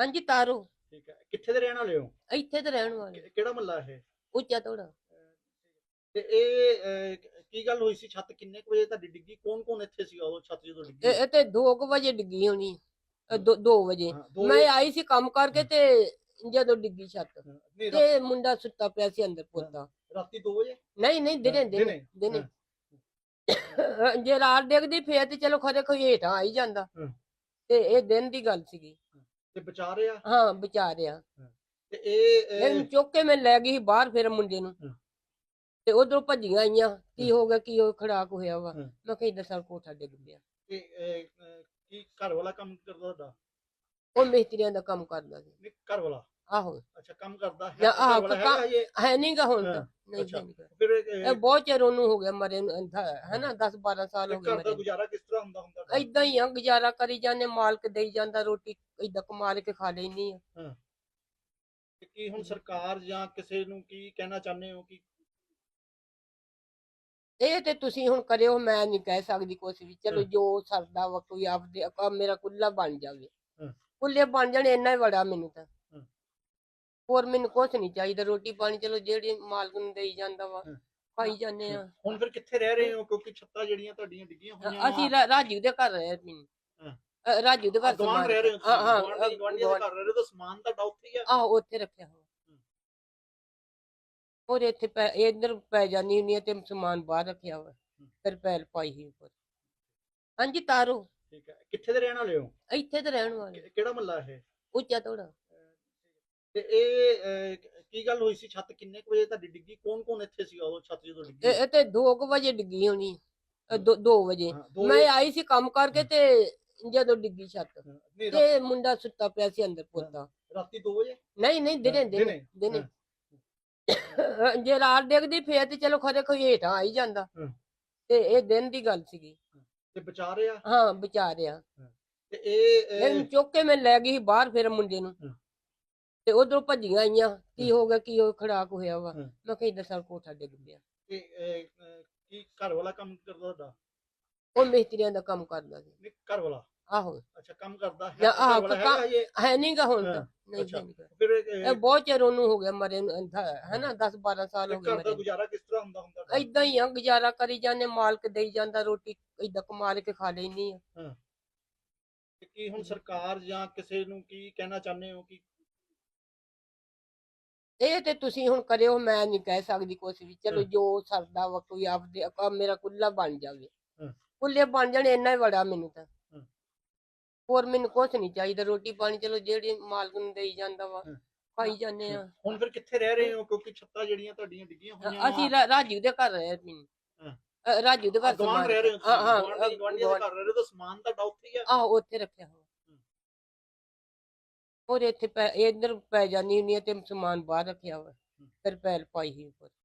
ਹਾਂਜੀ ਤਾਰੋ। ਠੀਕ ਹੈ। ਕਿੱਥੇ ਦੇ ਰਹਿਣ ਵਾਲੇ ਹੋ? ਇੱਥੇ ਤੇ ਰਹਿਣ ਵਾਲੇ। ਕਿ- ਕਿਹੜਾ ਮੱਲਾ ਇਹ? ਉੱਚਾ ਤੋੜਾ। ਤੇ ਇਹ ਅਹ, ਕੀ ਗੱਲ ਹੋਈ ਸੀ? ਛੱਤ ਕਿੰਨੇ ਕੁ ਵਜੇ ਤੁਹਾਡੀ ਡਿੱਗੀ? ਕੌਣ ਕੌਣ ਇੱਥੇ ਸੀਗਾ ਉਦੋਂ ਛੱਤ ਜਦੋਂ ਡਿੱਗੀ? ਇਹ ਤੇ 2 ਵਜੇ ਡਿੱਗੀ ਹੋਣੀ। 2 ਵਜੇ। ਹਾਂ, ਦੋ ਮੈਂ ਆਈ ਸੀ ਕੰਮ ਕਰਕੇ ਤੇ ਜਦੋਂ ਡਿੱਗੀ ਛੱਤ। ਹਾਂ, ਨਹੀਂ, ਰਾ- ਤੇ ਮੁੰਡਾ ਸੁੱਤਾ ਪਿਆ ਸੀ ਅੰਦਰ ਪੁੱਤਾ। ਰਾਤੀ 2 ਵਜੇ? ਨਹੀਂ ਨਹੀਂ ਦਿਨੇ ਦਿਨੇ ਦਿਨੇ, ਦਿਨੇ। ਜੇ ਰਾਤ ਡਿੱਗਦੀ ਫੇਰ ਤੇ ਚਲੋ ਖਰੇ ਕੋਈ ਹੇਠਾਂ ਆਈ ਜਾਂਦਾ। ਹਾਂ। ਤੇ ਇਹ ਦਿਨ ਦੀ ਗੱਲ ਸੀਗੀ। ਤੇ ਬਚਾ ਰਿਹਾ? ਹਾਂ ਵਿਚਾਰਿਆ ਤੇ ਇਹ ਇਹਨੂੰ ਚੁੱਕ ਕੇ ਮੈਂ ਲੈ ਗਈ ਸੀ ਬਾਹਰ ਫਿਰ ਮੁੰਡੇ ਨੂੰ। ਹਾਂ। ਤੇ ਉਧਰੋਂ ਭੱਜੀਆਂ ਆਈਆਂ ਕੀ ਹੋ। ਗਿਆ ਕੀ ਹੋ ਖੜਾਕ ਹੋਇਆ ਵਾ। ਹਾਂ। ਮੈਂ ਕਿਹਾ ਇਦਾਂ ਸਾਲ ਕੋਠਾ ਡਿੱਗ ਪਿਆ ਤੇ, ਅਹ, ਕੀ ਘਰ ਵਾਲਾ ਕੰਮ ਕਰਦਾ ਤੁਹਾਡਾ? ਉਹ ਮਿਸਤਰੀਆਂ ਦਾ ਕੰਮ ਕਰਦਾ ਸੀ। ਨਹੀਂ ਘਰ ਵਾਲਾ ਆਹੋ ਅੱਛਾ ਕੰਮ ਕਰਦਾ ਹੈ ਆਹ? ਹੈ ਨਹੀਂਗਾ ਹੁਣ ਤਾਂ ਨਹੀਂ ਅੱਛਾ। ਨਹੀਂ ਫਿਰ ਇਹ ਬਹੁਤ ਚਿਰ ਉਹਨੂੰ ਹੋ ਗਿਆ ਮਰੇ ਨੂੰ ਹੈ ਨਾ 10 12 ਸਾਲ ਹੋ ਗਏ ਮਰੇ ਗੁਜ਼ਾਰਾ ਕਿਸ ਤਰ੍ਹਾਂ ਹੁੰਦਾ ਹੁੰਦਾ ਇਦਾਂ ਹੀ ਆ ਗੁਜ਼ਾਰਾ ਕਰੀ ਜਾਂਦੇ ਮਾਲਕ ਦੇਈ ਜਾਂਦਾ ਰੋਟੀ ਇਦਾਂ ਕਮਾ ਕੇ ਖਾ ਲੈਣੀ ਆ ਕੀ ਹੁਣ ਸਰਕਾਰ ਜਾਂ ਕਿਸੇ ਨੂੰ ਕੀ ਕਹਿਣਾ ਚਾਹੁੰਦੇ ਹੋ ਕਿ ਇਹ ਤੇ ਤੁਸੀਂ ਹੁਣ ਕਰਿਓ ਮੈਂ ਨਹੀਂ ਕਹਿ ਸਕਦੀ ਕੁਛ ਵੀ ਚਲੋ। ਜੋ ਸਰਦਾ ਵਾ ਕੋਈ ਆਪਦੇ ਮੇਰਾ ਕੁੱਲਾ ਬਣ ਜਾਵੇ। ਕੁੱਲੇ ਬਣ ਜਾਣ ਇੰਨਾ ਹੀ ਬੜਾ ਮੈਨੂੰ ਤਾਂ। ਹੋਰ ਮੈਨੂੰ ਕੁਛ ਨਹੀਂ ਚਾਹੀਦਾ ਰੋਟੀ ਪਾਣੀ ਚਲੋ ਜਿਹੜੀ ਮਾਲਕ ਨੂੰ ਦੇਈ ਜਾਂਦਾ ਵਾ ਹਾਂ। ਖਾਈ ਜਾਂਦੇ ਆ। ਹੁਣ ਫਿਰ ਕਿੱਥੇ ਰਹਿ ਰਹੇ ਹੋ? ਕਿਉਂਕਿ ਛੱਤਾਂ ਜਿਹੜੀਆਂ ਤੁਹਾਡੀਆਂ ਡਿੱਗੀਆਂ ਹੋਈਆਂ ਅਸੀਂ ਰਾ- ਰਾਜੂ ਦੇ ਘਰ ਰਹੇ ਸੀ ਹਾਂ। ਅ, ਰਾਜੂ ਦੇ ਘਰ ਗਵਾਂਢ ਸਮਾਨ ਰਹਿ ਰਹੇ ਹੋ ਹਾਂ ਹਾਂ ਗਵਾਂਢੀ ਗਵਾਂਢੀਆਂ ਦੇ ਘਰ ਰਹਿ ਰਹੇ ਹੋ ਤਾਂ ਸਮਾਨ ਤੁਹਾਡਾ ਉੱਥੇ ਹੀ ਆ। ਆਹੋ ਉੱਥੇ ਰੱਖਿਆ ਹੋਇਆ। ਹੋਰ ਇੱਥੇ ਪੈ ਇੱਧਰ ਪੈ ਜਾਨੀ ਹੁੰਦੀ ਆ ਤੇ ਸਮਾਨ ਬਾਹਰ ਰੱਖਿਆ ਹੋਇਆ। ਫਿਰ ਪੈਲ ਪਾਈ ਹੀ ਉੱਪਰ। ਹਾਂਜੀ ਤਾਰੋ। ਠੀਕ ਹੈ। ਕਿੱਥੇ ਦੇ ਰਹਿਣ ਵਾਲੇ ਹੋ? ਇੱਥੇ ਤੇ ਰਹਿਣ ਵਾਲੇ। ਕਿ- ਕਿਹੜਾ ਮੱਲਾ ਇਹ? ਉੱਚਾ ਤੋੜਾ ਤੇ ਇਹ ਅਹ, ਕੀ ਗੱਲ ਹੋਈ ਸੀ? ਛੱਤ ਕਿੰਨੇ ਕੁ ਵਜੇ ਤੁਹਾਡੀ ਡਿੱਗੀ? ਕੌਣ ਕੌਣ ਇੱਥੇ ਸੀਗਾ ਉਦੋਂ ਛੱਤ ਜਦੋਂ ਡਿੱਗੀ? ਇਹ ਇਹ ਤੇ 2 ਵਜੇ ਡਿੱਗੀ ਹੋਣੀ। 2 ਵਜੇ। ਹਾਂ, ਦੋ ਮੈਂ ਆਈ ਸੀ ਕੰਮ ਕਰਕੇ ਤੇ ਜਦੋਂ ਡਿੱਗੀ ਛੱਤ। ਹਾਂ, ਨਹੀਂ, ਰਾ- ਤੇ ਮੁੰਡਾ ਸੁੱਤਾ ਪਿਆ ਸੀ ਅੰਦਰ ਪੁੱਤਾ। ਰਾਤੀ 2 ਵਜੇ? ਨਹੀਂ ਨਹੀਂ ਦਿਨੇ ਦਿਨੇ ਦਿਨੇ, ਦਿਨੇ। ਜੇ ਰਾਤ ਡਿੱਗਦੀ ਫੇਰ ਤੇ ਚਲੋ ਖਰੇ ਕੋਈ ਹੇਠਾਂ ਆਈ ਜਾਂਦਾ। ਹਾਂ। ਤੇ ਇਹ ਦਿਨ ਦੀ ਗੱਲ ਸੀਗੀ। ਤੇ ਬਚਾ ਰਿਹਾ? ਹਾਂ ਵਿਚਾਰਿਆ ਤੇ ਇਹ ਅਹ, ਇਹਨੂੰ ਚੁੱਕ ਕੇ ਮੈਂ ਲੈ ਗਈ ਸੀ ਬਾਹਰ ਫਿਰ ਮੁੰਡੇ ਨੂੰ। ਹਾਂ। ਤੇ ਉਧਰੋਂ ਭੱਜੀਆਂ ਆਈਆਂ ਕੀ ਹੋ। ਗਿਆ ਕੀ ਹੋ ਖੜਾਕ ਹੋਇਆ ਵਾ। ਮੈਂ ਕਿਹਾ ਇਦਾਂ ਸਾਲ ਕੋਠਾ ਡਿੱਗ ਪਿਆ ਤੇ, ਅਹ, ਕੀ ਘਰ ਵਾਲਾ ਕੰਮ ਕਰਦਾ ਤੁਹਾਡਾ? ਉਹ ਮਿਸਤਰੀਆਂ ਦਾ ਕੰਮ ਕਰਦਾ ਸੀ। ਨਹੀਂ ਘਰ ਵਾਲਾ? ਆਹੋ। ਅੱਛਾ ਕੰਮ ਕਰਦਾ ਹੈ ਆਹ, ਘਰ ਵਾਲਾ ਕੰਮ- ਹੈਗਾ ਇਹ? ਹੈ ਨਹੀਂਗਾ ਹੁਣ ਤਾਂ। ਨਹੀਂ ਅੱਛਾ। ਫਿਰ ਇਹ ਬਹੁਤ ਚਿਰ ਉਹਨੂੰ ਹੋ ਗਿਆ ਮਰੇ ਨੂੰ ਹੈ ਨਾ 10 12 ਸਾਲ ਹੋ ਗਏ ਘਰ ਦਾ ਮਰੇ ਗੁਜ਼ਾਰਾ ਕਿਸ ਤਰ੍ਹਾਂ ਹੁੰਦਾ ਹੁੰਦਾ ਇਦਾਂ ਹੀ ਆ ਗੁਜ਼ਾਰਾ ਕਰੀ ਜਾਂਦੇ ਮਾਲਕ ਦੇਈ ਜਾਂਦਾ ਰੋਟੀ ਇਦਾਂ ਕਮਾ ਕੇ ਖਾ ਲੈਣੀ ਆ। ਤੇ ਕੀ ਹੁਣ ਸਰਕਾਰ ਜਾਂ ਕਿਸੇ ਨੂੰ ਕੀ ਕਹਿਣਾ ਚਾਹੁੰਦੇ ਹੋ ਕਿ ਇਹ ਤੇ ਤੁਸੀਂ ਹੁਣ ਕਰਿਓ ਮੈਂ ਨਹੀਂ ਕਹਿ ਸਕਦੀ ਕੁਛ ਵੀ। ਚਲੋ। ਜੋ ਸਰਦਾ ਵਾ ਕੋਈ ਆਪਦੇ ਆ ਮੇਰਾ ਕੁੱਲਾ ਬਣ ਜਾਵੇ। ਕੁੱਲੇ ਬਣ ਜਾਣ ਇੰਨਾ ਹੀ ਬੜਾ ਮੈਨੂੰ ਤਾਂ। ਹੋਰ ਮੈਨੂੰ ਕੁਛ ਨਹੀਂ ਚਾਹੀਦਾ। ਰੋਟੀ ਪਾਣੀ ਚਲੋ ਜਿਹੜੀ ਮਾਲਕ ਨੂੰ ਦੇਈ ਜਾਂਦਾ ਵਾ। ਖਾਈ ਜਾਂਦੇ ਆ। ਹੁਣ ਫਿਰ ਕਿੱਥੇ ਰਹਿ ਰਹੇ ਹੋ? ਕਿਉਂਕਿ ਛੱਤਾਂ ਜਿਹੜੀਆਂ ਤੁਹਾਡੀਆਂ ਡਿੱਗੀਆਂ ਹੋਈਆਂ ਅਸੀਂ ਰਾ- ਰਾਜੂ ਦੇ ਘਰ ਰਹੇ ਹਾਂ। ਰਾਜੂ ਦੇ ਘਰ ਰਹਿ ਰਹੇ ਹੋ ਹਾਂ ਗਵਾਂਢੀਆਂ ਦੇ ਘਰ ਰਹਿ ਰਹੇ ਹੋ ਤਾਂ ਸਮਾਨ ਤੁਹਾਡਾ ਉੱਥੇ ਹੀ ਆ। ਆਹੋ ਉੱਥੇ ਰੱਖਿਆ ਹੋਇਆ। ਹੋਰ ਇੱਥੇ ਪੈ ਇੱਧਰ ਪੈ ਜਾਨੀ ਹੁੰਦੀ ਆ ਤੇ ਸਮਾਨ ਬਾਹਰ ਰੱਖਿਆ ਹੋਇਆ ਫਿਰ ਪੈਲ ਪਾਈ ਹੀ ਉੱਪਰ।